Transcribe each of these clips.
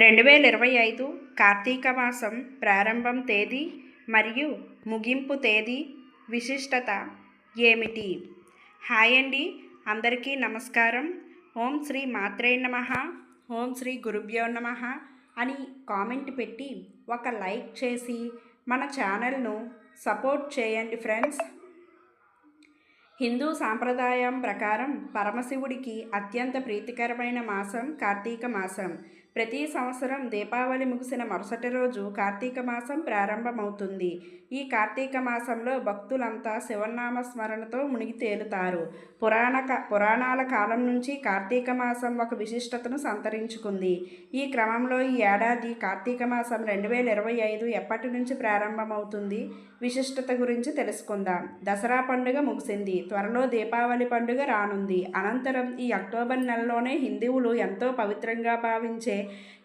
రెండు వేల ఇరవై ఐదు కార్తీక మాసం ప్రారంభం తేదీ మరియు ముగింపు తేదీ విశిష్టత ఏమిటి? హాయ్ అండి అందరికీ నమస్కారం. ఓం శ్రీ మాత్రే నమ ఓం శ్రీ గురుభ్యో నమ అని కామెంట్ పెట్టి ఒక లైక్ చేసి మన ఛానల్ను సపోర్ట్ చేయండి ఫ్రెండ్స్. హిందూ సాంప్రదాయం ప్రకారం పరమశివుడికి అత్యంత ప్రీతికరమైన మాసం కార్తీక మాసం. ప్రతి సంవత్సరం దీపావళి ముగిసిన మరుసటి రోజు కార్తీక మాసం ప్రారంభమవుతుంది. ఈ కార్తీక మాసంలో భక్తులంతా శివనామ స్మరణతో మునిగి తేలుతారు. పురాణ పురాణాల కాలం నుంచి కార్తీక మాసం ఒక విశిష్టతను సంతరించుకుంది. ఈ క్రమంలో ఈ ఏడాది కార్తీక మాసం రెండు వేల ఇరవై ఐదు ఎప్పటి నుంచి ప్రారంభమవుతుంది? విశిష్టత గురించి తెలుసుకుందాం. దసరా పండుగ ముగిసింది. త్వరలో దీపావళి పండుగ రానుంది. అనంతరం ఈ అక్టోబర్ నెలలోనే హిందువులు ఎంతో పవిత్రంగా భావించే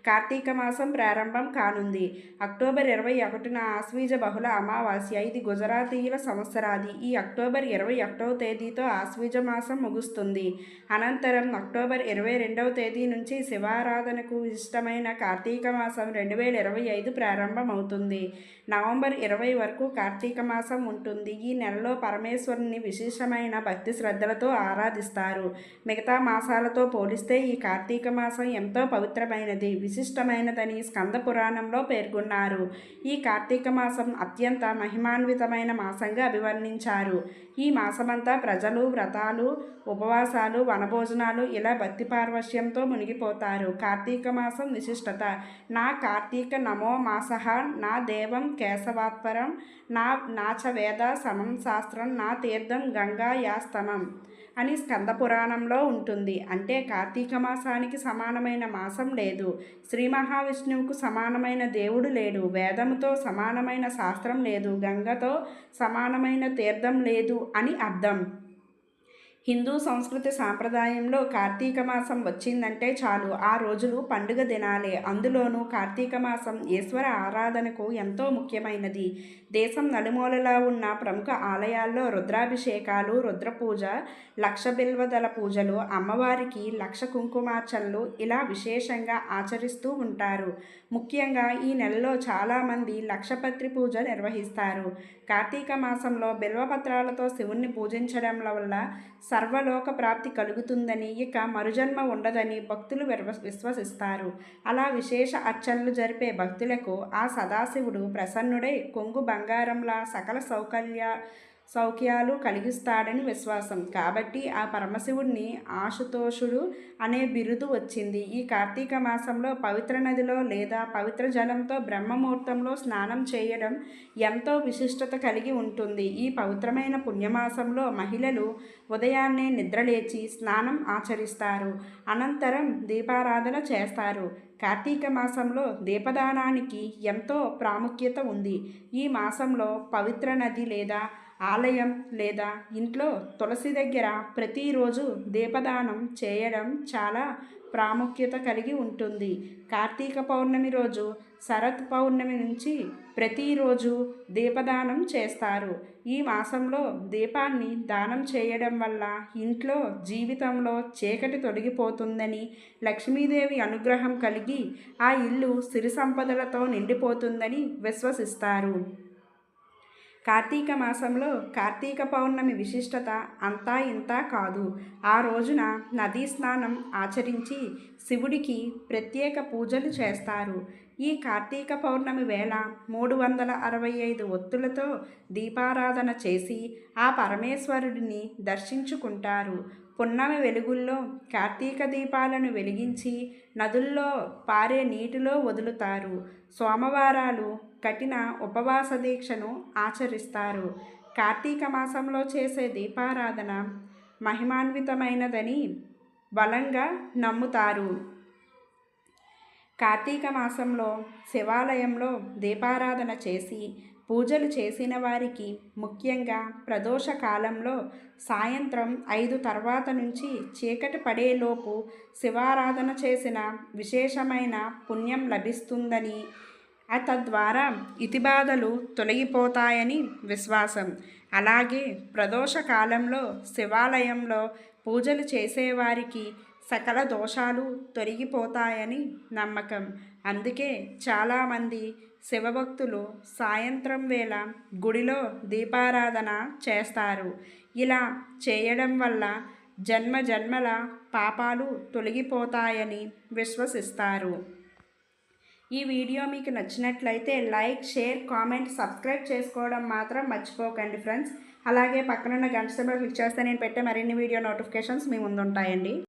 కార్తీక మాసం ప్రారంభం కానుంది. అక్టోబర్ ఇరవై ఒకటిన ఆశ్వీజ బహుళ అమావాస్య ఇది గుజరాతీయుల సంవత్సరాది. ఈ అక్టోబర్ ఇరవై ఒకటవ తేదీతో ఆశ్వీజ మాసం ముగుస్తుంది. అనంతరం అక్టోబర్ ఇరవై రెండవ తేదీ నుంచి శివారాధనకు ఇష్టమైన కార్తీక మాసం రెండు వేల ఇరవై ఐదు ప్రారంభమవుతుంది. నవంబర్ ఇరవై వరకు కార్తీక మాసం ఉంటుంది. ఈ నెలలో పరమేశ్వరుని విశేషమైన భక్తి శ్రద్ధలతో ఆరాధిస్తారు. మిగతా మాసాలతో పోలిస్తే ఈ కార్తీక మాసం ఎంతో పవిత్రమైన పవిత్రమైనది విశిష్టమైనదని స్కంద పురాణంలో పేర్కొన్నారు. ఈ కార్తీక మాసం అత్యంత మహిమాన్వితమైన మాసంగా అభివర్ణించారు. ఈ మాసమంతా ప్రజలు వ్రతాలు ఉపవాసాలు వనభోజనాలు ఇలా భక్తి పార్వశ్యంతో మునిగిపోతారు. కార్తీక మాసం విశిష్టత. నా కార్తీక నమో మాస నా దేవం కేశవాత్పరం నా నాచ వేద సమం శాస్త్రం నా తీర్థం గంగా యాస్తమం అని స్కంద పురాణంలో ఉంటుంది. అంటే కార్తీక మాసానికి సమానమైన మాసం లేదు. శ్రీ మహావిష్ణువుకు సమానమైన దేవుడు లేడు. వేదముతో సమానమైన శాస్త్రం లేదు. గంగతో సమానమైన తీర్థం లేదు అని అర్థం. హిందూ సంస్కృతి సాంప్రదాయంలో కార్తీక మాసం వచ్చిందంటే చాలు. ఆ రోజులు పండుగ దినాలే. అందులోనూ కార్తీక మాసం ఈశ్వర ఆరాధనకు ఎంతో ముఖ్యమైనది. దేశం నలుమూలలా ఉన్న ప్రముఖ ఆలయాల్లో రుద్రాభిషేకాలు రుద్రపూజ లక్ష బిల్వదల పూజలు అమ్మవారికి లక్ష కుంకుమార్చనలు ఇలా విశేషంగా ఆచరిస్తూ ఉంటారు. ముఖ్యంగా ఈ నెలలో చాలామంది లక్షపత్రి పూజ నిర్వహిస్తారు. కార్తీక మాసంలో బిల్వపత్రాలతో శివుణ్ణి పూజించడం వల్ల సర్వలోక ప్రాప్తి కలుగుతుందని ఇక మరుజన్మ ఉండదని భక్తులు విశ్వసిస్తారు. అలా విశేష అర్చనలు జరిపే భక్తులకు ఆ సదాశివుడు ప్రసన్నుడై కొంగు బంగారంలా సకల సౌకర్య సౌఖ్యాలు కలిగిస్తాడని విశ్వాసం. కాబట్టి ఆ పరమశివుడిని ఆశుతోషుడు అనే బిరుదు వచ్చింది. ఈ కార్తీక మాసంలో పవిత్ర నదిలో లేదా పవిత్ర జలంతో బ్రహ్మముహూర్తంలో స్నానం చేయడం ఎంతో విశిష్టత కలిగి ఉంటుంది. ఈ పవిత్రమైన పుణ్యమాసంలో మహిళలు ఉదయాన్నే నిద్రలేచి స్నానం ఆచరిస్తారు. అనంతరం దీపారాధన చేస్తారు. కార్తీక మాసంలో దీపదానానికి ఎంతో ప్రాముఖ్యత ఉంది. ఈ మాసంలో పవిత్ర నది లేదా ఆలయం లేదా ఇంట్లో తులసి దగ్గర ప్రతిరోజు దీపదానం చేయడం చాలా ప్రాముఖ్యత కలిగి ఉంటుంది. కార్తీక పౌర్ణమి రోజు శరత్ పౌర్ణమి నుంచి ప్రతిరోజు దీపదానం చేస్తారు. ఈ మాసంలో దీపాన్ని దానం చేయడం వల్ల ఇంట్లో జీవితంలో చీకటి తొలగిపోతుందని లక్ష్మీదేవి అనుగ్రహం కలిగి ఆ ఇల్లు సిరి సంపదలతో నిండిపోతుందని విశ్వసిస్తారు. కార్తీక మాసంలో కార్తీక పౌర్ణమి విశిష్టత అంతా ఇంతా కాదు. ఆ రోజున నదీ స్నానం ఆచరించి శివుడికి ప్రత్యేక పూజలు చేస్తారు. ఈ కార్తీక పౌర్ణమి వేళ మూడు వందల అరవై ఐదు ఒత్తులతో దీపారాధన చేసి ఆ పరమేశ్వరుడిని దర్శించుకుంటారు. పున్నమి వెలుగుల్లో కార్తీక దీపాలను వెలిగించి నదుల్లో పారే నీటిలో వదులుతారు. సోమవారాలు కఠిన ఉపవాస దీక్షను ఆచరిస్తారు. కార్తీక మాసంలో చేసే దీపారాధన మహిమాన్వితమైనదని బలంగా నమ్ముతారు. కార్తీక మాసంలో శివాలయంలో దీపారాధన చేసి పూజలు చేసిన వారికి ముఖ్యంగా ప్రదోష కాలంలో సాయంత్రం ఐదు తర్వాత నుంచి చీకటి పడేలోపు శివారాధన చేసిన విశేషమైన పుణ్యం లభిస్తుందని ఆ తద్వారా ఇతిబాధలు తొలగిపోతాయని విశ్వాసం. అలాగే ప్రదోష కాలంలో శివాలయంలో పూజలు చేసేవారికి సకల దోషాలు తొలగిపోతాయని నమ్మకం. అందుకే చాలామంది శివభక్తులు సాయంత్రం వేళ గుడిలో దీపారాధన చేస్తారు. ఇలా చేయడం వల్ల జన్మ జన్మల పాపాలు తొలగిపోతాయని విశ్వసిస్తారు. ఈ వీడియో మీకు నచ్చినట్లయితే లైక్ షేర్ కామెంట్ సబ్స్క్రైబ్ చేసుకోవడం మాత్రం మర్చిపోకండి ఫ్రెండ్స్. అలాగే పక్కనున్న గంట సెంబర్ క్లిక్ చేస్తే నేను పెట్టే మరిన్ని వీడియో నోటిఫికేషన్స్ మీ ముందు ఉంటాయండి